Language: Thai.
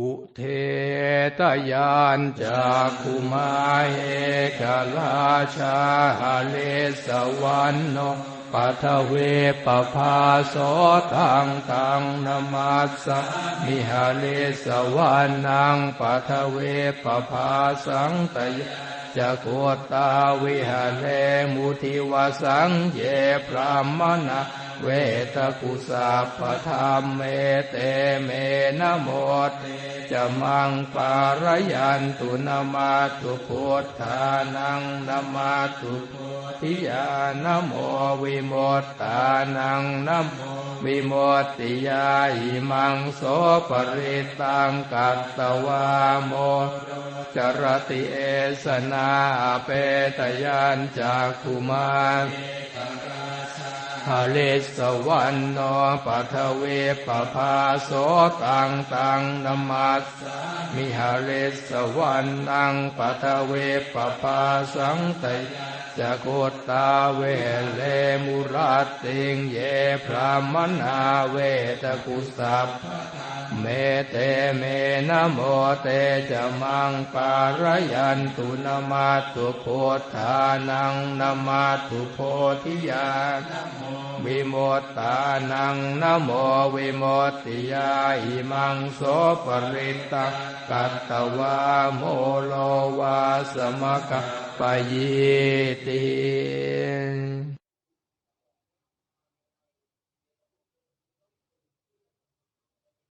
อุเทตยานจากคุมาเอกราชาหาเลสวรรณโนปัทเวปภาโสตังตังนมัสสะมิหาเลสวรรณังปัทเวปภาสังตยจะโคตาวิหาเลมุทิวสังเยพรามณะ เวตกุสัพพธรรมเมเตเมนะโมตจะมังปารยันตุนามาตุพุทธานังนามาตุพุทธิยานโมวิโมตตานังนโมวิโมตติยาหิมังโสปริตังกัตตวาโมจรติเอสนาเปตยานจากคุมา รฮาเลสวรรณโนปัทเวปภาโสตังตังนมัสมิฮาเลสวรรณังปัทเวปภาสังเตจะโคตาเวเลมุรัตติงเยพระมนาเวตกุสัพเมเตเมนะโมเตจะมังปารยันตุนามาตุโพธานังนามาตุโพธิยา วิโมตตานังนโมวิโมตติยาอิมังโสปริตตกัตตวาโมโลวาสมกปยิติ